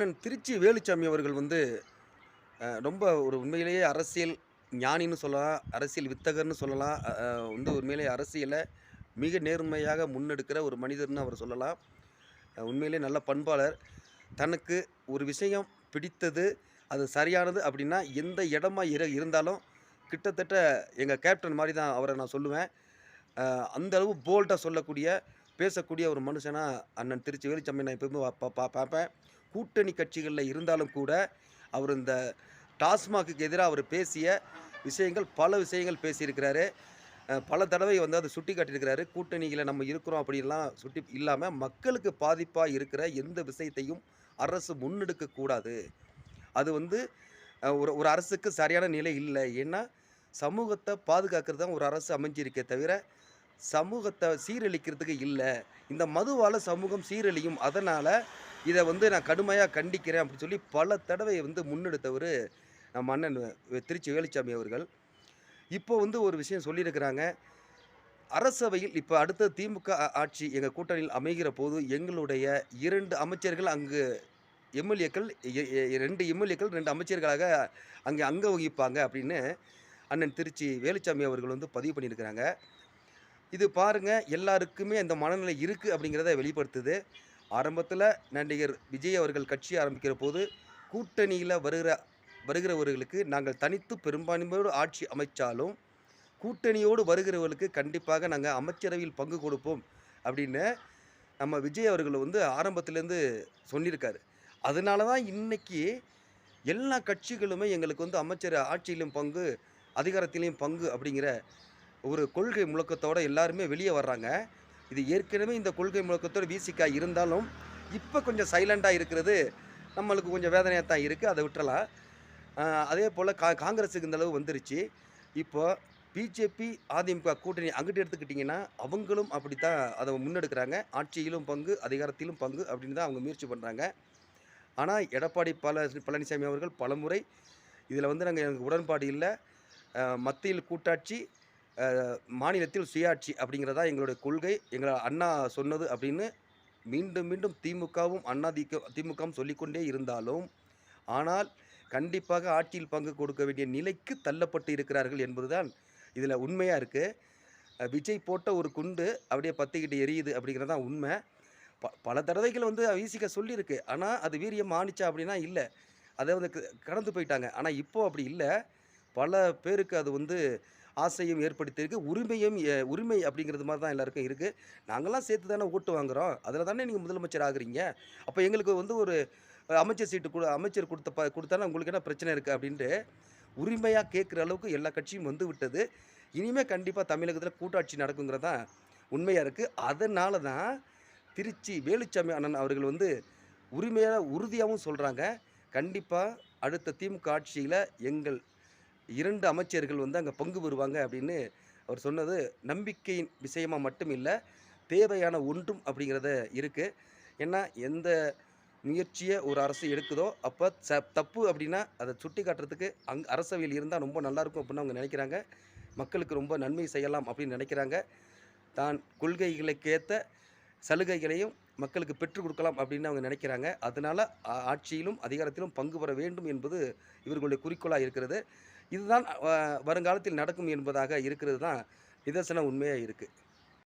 அண்ணன் திருச்சி வேலுச்சாமி அவர்கள் வந்து ரொம்ப ஒரு உண்மையிலேயே அரசியல் ஞானின்னு சொல்லலாம் அரசியல் வித்தகர்னு சொல்லலாம் வந்து உண்மையிலேயே அரசியலை மிக நேர்மையாக முன்னெடுக்கிற ஒரு மனிதர்னு அவர் சொல்லலாம். உண்மையிலே உண்மையிலேயே நல்ல பண்பாளர். தனக்கு ஒரு விஷயம் பிடித்தது அது சரியானது அப்படின்னா எந்த இடமா இரு இருந்தாலும் கிட்டத்தட்ட எங்கள் கேப்டன் மாதிரி தான் அவரை நான் சொல்லுவேன். அந்தளவு அந்த அளவு போல்டாக சொல்லக்கூடிய பேசக்கூடிய ஒரு மனுஷனாக அண்ணன் திருச்சி வேலுச்சாமி நான் எப்பவுமே பார்ப்பேன். கூட்டணி கட்சிகளில் இருந்தாலும் கூட அவர் இந்த டாஸ்மாகுக்கு எதிராக அவர் பேசிய விஷயங்கள் பல விஷயங்கள் பேசியிருக்கிறாரு. பல தடவை வந்து அதை சுட்டி காட்டியிருக்கிறாரு கூட்டணிகளை நம்ம இருக்கிறோம் அப்படின்லாம் சுட்டி இல்லாமல் மக்களுக்கு பாதிப்பாக இருக்கிற எந்த விஷயத்தையும் அரசு முன்னெடுக்கக்கூடாது அது வந்து ஒரு ஒரு அரசுக்கு சரியான நிலை இல்லை. ஏன்னா சமூகத்தை பாதுகாக்கிறது தான் ஒரு அரசு அமைஞ்சிருக்கே தவிர சமூகத்தை சீரழிக்கிறதுக்கு இல்லை. இந்த மதுவால் சமூகம் சீரழியும். அதனால் இதை வந்து நான் கடுமையாக கண்டிக்கிறேன் அப்படின்னு சொல்லி பல தடவை வந்து முன்னெடுத்தவர் நம்ம அண்ணன் திருச்சி வேலுச்சாமி அவர்கள். இப்போ வந்து ஒரு விஷயம் சொல்லியிருக்கிறாங்க. அரசவையில் இப்போ அடுத்த திமுக ஆட்சி எங்கள் கூட்டணியில் அமைகிற போது எங்களுடைய இரண்டு அமைச்சர்கள் அங்கு எம்எல்ஏக்கள் ரெண்டு எம்எல்ஏக்கள் ரெண்டு அமைச்சர்களாக அங்கே அங்க வகிப்பாங்க அப்படின்னு அண்ணன் திருச்சி வேலுச்சாமி அவர்கள் வந்து பதிவு பண்ணியிருக்கிறாங்க. இது பாருங்க எல்லாருக்குமே அந்த மனநிலை இருக்குது அப்படிங்கிறத வெளிப்படுத்துது. ஆரம்பத்தில் நடிகர் விஜய் அவர்கள் கட்சி ஆரம்பிக்கிற போது கூட்டணியில் வருகிற வருகிறவர்களுக்கு நாங்கள் தனித்து பெரும்பான்மையோடு ஆட்சி அமைச்சாலும் கூட்டணியோடு வருகிறவர்களுக்கு கண்டிப்பாக நாங்கள் அமைச்சரவையில் பங்கு கொடுப்போம் அப்படின்னு நம்ம விஜய் அவர்கள் வந்து ஆரம்பத்துலேருந்து சொல்லியிருக்காரு. அதனால தான் இன்னைக்கு எல்லா கட்சிகளுமே எங்களுக்கு வந்து அமைச்சர் ஆட்சியிலும் பங்கு அதிகாரத்திலையும் பங்கு அப்படிங்கிற ஒரு கொள்கை முழக்கத்தோடு எல்லாருமே வெளியே வர்றாங்க. இது ஏற்கனவே இந்த கொள்கை முழக்கத்தோடு விசிகா இருந்தாலும் இப்போ கொஞ்சம் சைலண்டாக இருக்கிறது. நம்மளுக்கு கொஞ்சம் வேதனையாக தான் இருக்குது அதை விட்டுறலாம். அதே போல் கா காங்கிரஸுக்கு இந்த அளவு வந்துருச்சு. இப்போ பிஜேபி அதிமுக கூட்டணி அங்கிட்டு எடுத்துக்கிட்டிங்கன்னா அவங்களும் அப்படி தான் அதை முன்னெடுக்கிறாங்க. ஆட்சியிலும் பங்கு அதிகாரத்திலும் பங்கு அப்படின்னு தான் அவங்க முயற்சி பண்ணுறாங்க ஆனால் எடப்பாடி பழ பழனிசாமி அவர்கள் பலமுறை இதில் வந்து நாங்கள் எனக்கு உடன்பாடு இல்லை. மத்தியில் கூட்டாட்சி மாநிலத்தில் சுயாட்சி அப்படிங்கிறதா எங்களுடைய கொள்கை. எங்களை அண்ணா சொன்னது அப்படின்னு மீண்டும் மீண்டும் திமுகவும் அண்ணா திக திமுகவும் சொல்லிக்கொண்டே இருந்தாலும் ஆனால் கண்டிப்பாக ஆட்சியில் பங்கு கொடுக்க வேண்டிய நிலைக்கு தள்ளப்பட்டு இருக்கிறார்கள் என்பதுதான் இதில் உண்மையாக இருக்குது விஜய் போட்ட ஒரு குண்டு அப்படியே பத்திக்கிட்டு எரியுது அப்படிங்கிறது தான் உண்மை. ப பல தடவைகள் வந்து விசிக சொல்லியிருக்கு. ஆனால் அது வீரியம் ஆணிச்சா அப்படின்னா இல்லை. அதை வந்து க- கடந்து போயிட்டாங்க. ஆனால் இப்போது அப்படி இல்லை. பல பேருக்கு அது வந்து ஆசையும் ஏற்படுத்தியிருக்கு. உரிமையும் உரிமை அப்படிங்கிறது மாதிரி தான் எல்லாருக்கும் இருக்குது நாங்களாம் சேர்த்து தானே ஓட்டு வாங்குகிறோம் அதில் தானே நீங்கள் முதலமைச்சர் ஆகுறீங்க. அப்போ எங்களுக்கு வந்து ஒரு அமைச்சர் சீட்டு கொடு அமைச்சர் கொடுத்த ப கொடுத்தாலும் உங்களுக்கு என்ன பிரச்சனை இருக்குது அப்படின்ட்டு உரிமையாக கேட்குற அளவுக்கு எல்லா கட்சியும் வந்து விட்டது. இனிமேல் கண்டிப்பாக தமிழகத்தில் கூட்டாட்சி நடக்குங்கிறது தான் உண்மையாக இருக்குது அதனால தான் திருச்சி வேலுச்சாமி அண்ணன் அவர்கள் வந்து உரிமையாக உறுதியாகவும் சொல்கிறாங்க கண்டிப்பாக அடுத்த திமுக ஆட்சியில் எங்கள் இரண்டு அமைச்சர்கள் வந்து அங்கே பங்கு பெறுவாங்க அப்படின்னு அவர் சொன்னது நம்பிக்கையின் விஷயமாக மட்டும் இல்லை தேவையான ஒன்றும் அப்படிங்கிறத இருக்குது ஏன்னா எந்த முயற்சியை ஒரு அரசு எடுக்குதோ அப்போ ச தப்பு அப்படின்னா அதை சுட்டி காட்டுறதுக்கு அங் அரசவையில் இருந்தால் ரொம்ப நல்லாயிருக்கும் அப்படின்னு அவங்க நினைக்கிறாங்க. மக்களுக்கு ரொம்ப நன்மை செய்யலாம் அப்படின்னு நினைக்கிறாங்க. தான் கொள்கைகளுக்கேற்ற சலுகைகளையும் மக்களுக்கு பெற்றுக் கொடுக்கலாம் அப்படின்னு அவங்க நினைக்கிறாங்க. அதனால் ஆட்சியிலும் அதிகாரத்திலும் பங்கு பெற வேண்டும் என்பது இவர்களுடைய குறிக்கோளாக இருக்கிறது. இதுதான் வருங்காலத்தில் நடக்கும் என்பதாக இருக்கிறது தான் நிதர்சன உண்மையாக இருக்குது